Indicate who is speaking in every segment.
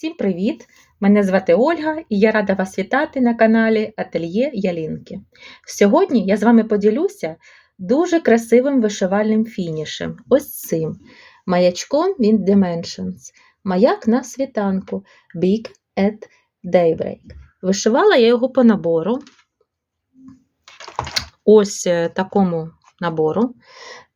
Speaker 1: Всім привіт! Мене звати Ольга і я рада вас вітати на каналі Ательє Ялінки. Сьогодні я з вами поділюся дуже красивим вишивальним фінішем. Ось цим маячком від Dimensions. Маяк на світанку Big at Daybreak. Вишивала я його по набору. Ось е, такому набору.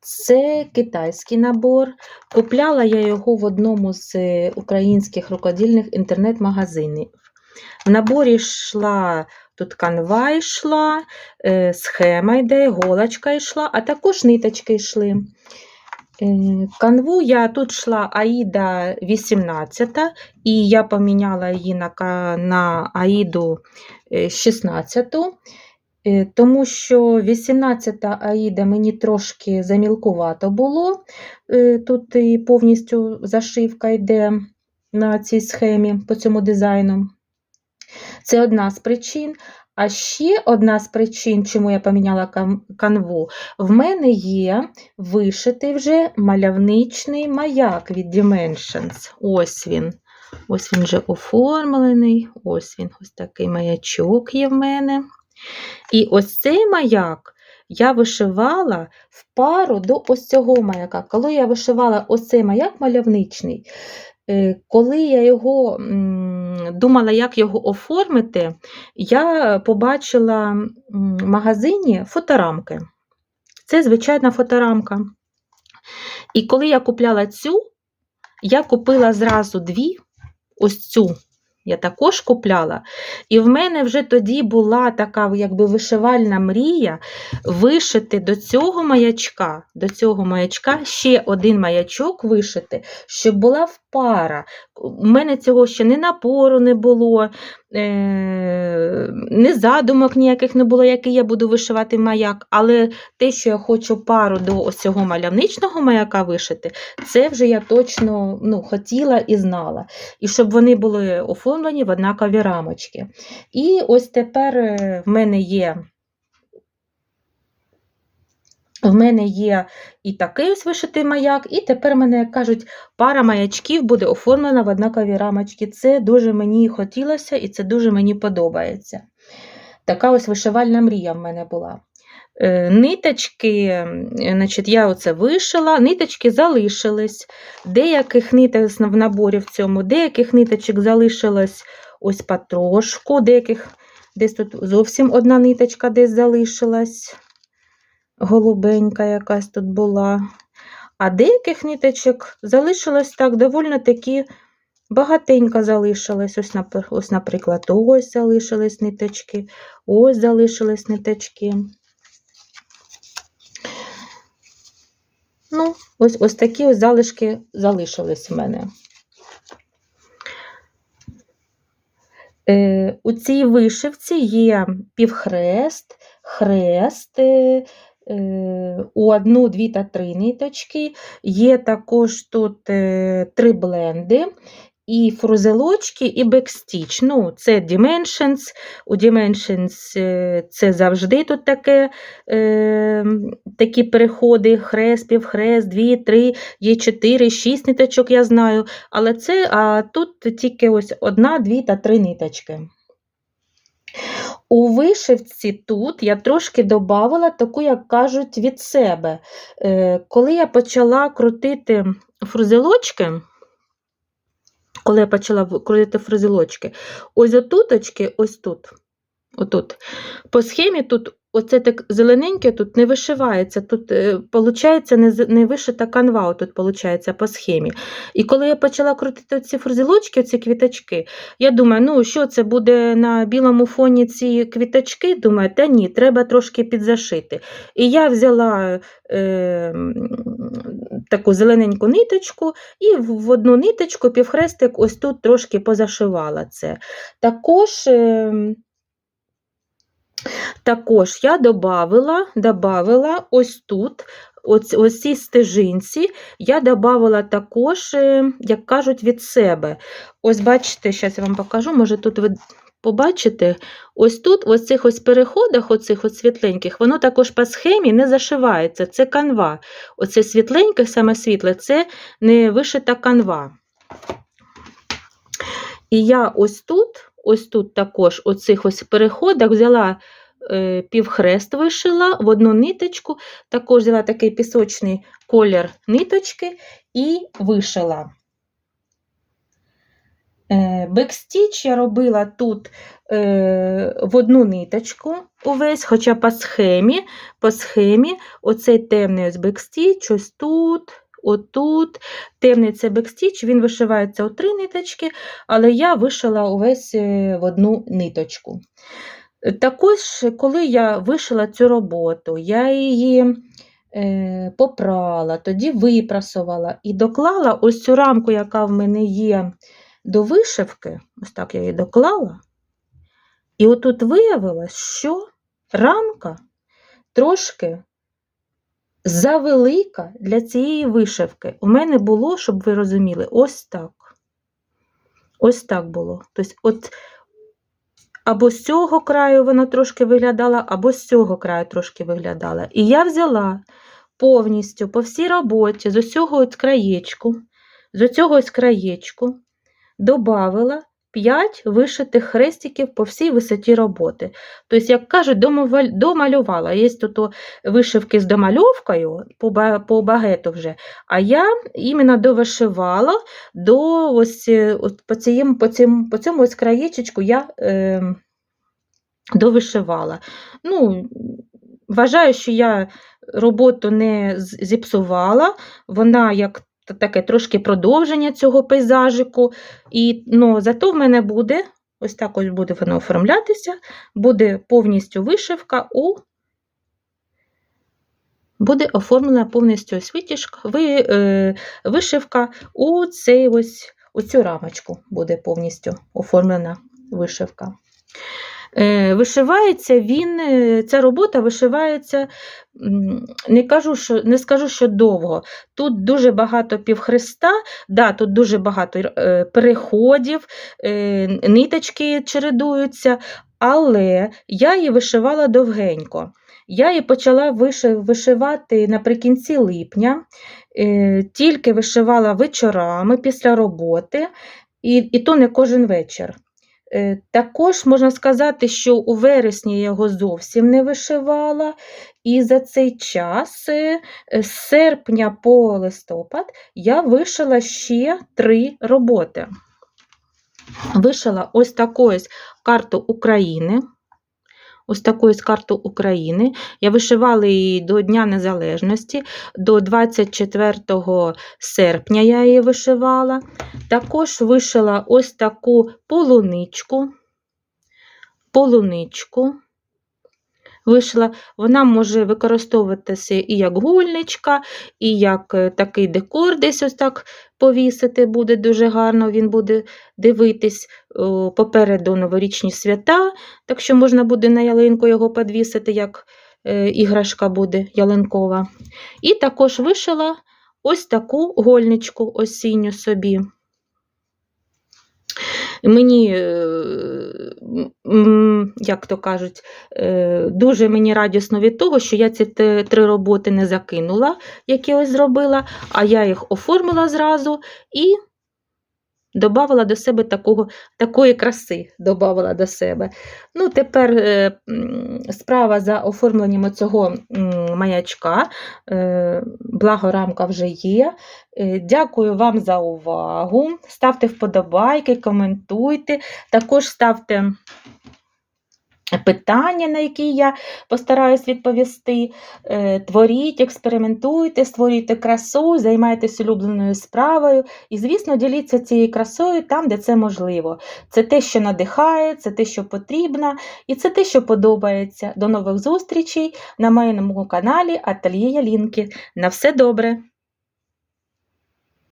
Speaker 1: Це китайський набор. Купляла я його в одному з е, українських рукодільних інтернет-магазинів. В наборі йшла тут канва йшла, е, схема йде, голочка йшла, а також ниточки йшли. Е, Канву я тут йшла Аїда 18, і я поміняла її на, на Аїду е, 16. Е, Тому що 18-та Аїда мені трошки замілкувато було. Е, Тут і повністю зашивка йде на цій схемі по цьому дизайну. Це одна з причин. А ще одна з причин, чому я поміняла канву, в мене є вишитий вже мальовничний маяк від Dimensions. Ось він. Ось він вже оформлений. Ось він, ось такий маячок є в мене. І ось цей маяк я вишивала в пару до ось цього маяка. Коли я вишивала ось цей маяк мальовничний, е, коли я його думала, як його оформити, я побачила в магазині фоторамки. Це звичайна фоторамка. І коли я купляла цю, я купила зразу дві, ось цю. Я також купляла. І в мене вже тоді була така якби вишивальна мрія вишити до цього маячка, до цього маячка ще один маячок вишити, щоб була пара. У мене цього ще ні напору не було, е- ні задумок ніяких не було, який я буду вишивати маяк. Але те, що я хочу пару до ось цього мальовничного маяка вишити, це вже я точно ну, хотіла і знала. І щоб вони були оформлені в однакові рамочки. І ось тепер е, в мене є. В мене є і такий ось вишитий маяк, і тепер в мене, як кажуть, пара маячків буде оформлена в однакові рамочки. Це дуже мені хотілося і це дуже мені подобається. Така ось вишивальна мрія в мене була. Е, Ниточки, значить, я оце вишила, ниточки залишились. Деяких ниток в наборі в цьому, деяких ниточок залишилось ось потрошку, деяких десь тут зовсім одна ниточка десь залишилась голубенька якась тут була. А деяких ниточок залишилось так доволі таки багатенько залишилось. Ось, ось, наприклад, ось залишились ниточки, ось залишились ниточки. Ну, ось, ось такі ось залишки залишились в мене. Е, у цій вишивці є півхрест, хрест, е, у одну, дві та три ниточки. Є також тут е, три бленди, і фрузелочки, і бекстіч. Ну, це Dimensions. У Dimensions е, це завжди тут таке, е, такі переходи, хрест, півхрест, дві, три, є чотири, шість ниточок, я знаю. Але це, а тут тільки ось одна, дві та три ниточки. У вишивці тут я трошки додавала таку, як кажуть, від себе. Е, Коли я почала крутити фрузелочки, коли я почала крутити фрузелочки, ось отуточки, ось тут, отут, по схемі тут оце так зелененьке тут не вишивається, тут е, получається не, не вишита канва, тут получається по схемі. І коли я почала крутити ці фрузелочки, ці квіточки, я думаю, ну що це буде на білому фоні ці квіточки? Думаю, та ні, треба трошки підзашити. І я взяла е, таку зелененьку ниточку і в одну ниточку півхрестик ось тут трошки позашивала це. Також. Е, також я добавила, добавила ось тут, ось, ось цій стежинці, я добавила також, е, як кажуть, від себе. Ось бачите, зараз я вам покажу, може тут ви побачите, ось тут, ось цих ось переходах, оцих ось світленьких, воно також по схемі не зашивається, це канва. Оце світленьке, саме світле, це не вишита канва. І я ось тут, ось тут також, у цих ось переходах взяла е, півхрест вишила в одну ниточку, також взяла такий пісочний колір ниточки і вишила. Е, Бекстіч я робила тут е, в одну ниточку увесь, хоча по схемі, по схемі оцей темний бекстіч, ось тут, отут. Темний це бекстіч, він вишивається у три ниточки, але я вишила увесь е, в одну ниточку. Також, коли я вишила цю роботу, я її е, попрала, тоді випрасувала і доклала ось цю рамку, яка в мене є до вишивки, ось так я її доклала. І отут виявилось, що рамка трошки завелика для цієї вишивки. У мене було, щоб ви розуміли, ось так. Ось так було. Тобто, от або з цього краю вона трошки виглядала, або з цього краю трошки виглядала. І я взяла повністю по всій роботі з усього ось краєчку, з цього ось краєчку, добавила 5 вишитих хрестиків по всій висоті роботи. Тобто, як кажуть, домалювала. Є тут вишивки з домальовкою по, багету вже, а я іменно довишивала до ось, по, цім, по, цім, по цьому ось краєчечку я е, довишивала. Ну, вважаю, що я роботу не зіпсувала, вона як таке трошки продовження цього пейзажику. І, ну, зато в мене буде, ось так ось буде воно оформлятися, буде повністю вишивка у буде оформлена повністю ви, е, вишивка у, цей ось, у цю рамочку буде повністю оформлена вишивка. Е, вишивається він, е, ця робота вишивається, не, кажу, що, не скажу, що довго. Тут дуже багато півхреста, да, тут дуже багато е, переходів, ниточки чередуються, але я її вишивала довгенько. Я її почала вишивати наприкінці липня, тільки вишивала вечорами після роботи, і, і то не кожен вечір. Е, Також можна сказати, що у вересні я його зовсім не вишивала, і за цей час, е, е, з серпня по листопад, я вишила ще три роботи. Вишила ось таку ось карту України. Ось таку з карту України. Я вишивала її до Дня Незалежності, до 24 серпня я її вишивала. Також вишила ось таку полуничку. Полуничку. Вишила, вона може використовуватися і як гульничка, і як е, такий декор, десь ось так повісити буде дуже гарно, він буде дивитись попереду новорічні свята, так що можна буде на ялинку його підвісити, як е, іграшка буде ялинкова. І також вишила ось таку гольничку осінню собі. Мені, е, як то кажуть, е, дуже мені радісно від того, що я ці три роботи не закинула, які ось зробила, а я їх оформила зразу і додавала до себе такого, такої краси. Добавила до себе. Ну, тепер е, справа за оформленням цього маячка. Е, Благо рамка вже є. Е, Дякую вам за увагу. Ставте вподобайки, коментуйте. Також ставте питання, на які я постараюсь відповісти. Е, Творіть, експериментуйте, створюйте красу, займайтесь улюбленою справою. І, звісно, діліться цією красою там, де це можливо. Це те, що надихає, це те, що потрібно, і це те, що подобається. До нових зустрічей на моєму каналі Ательє Ялінки. На все добре!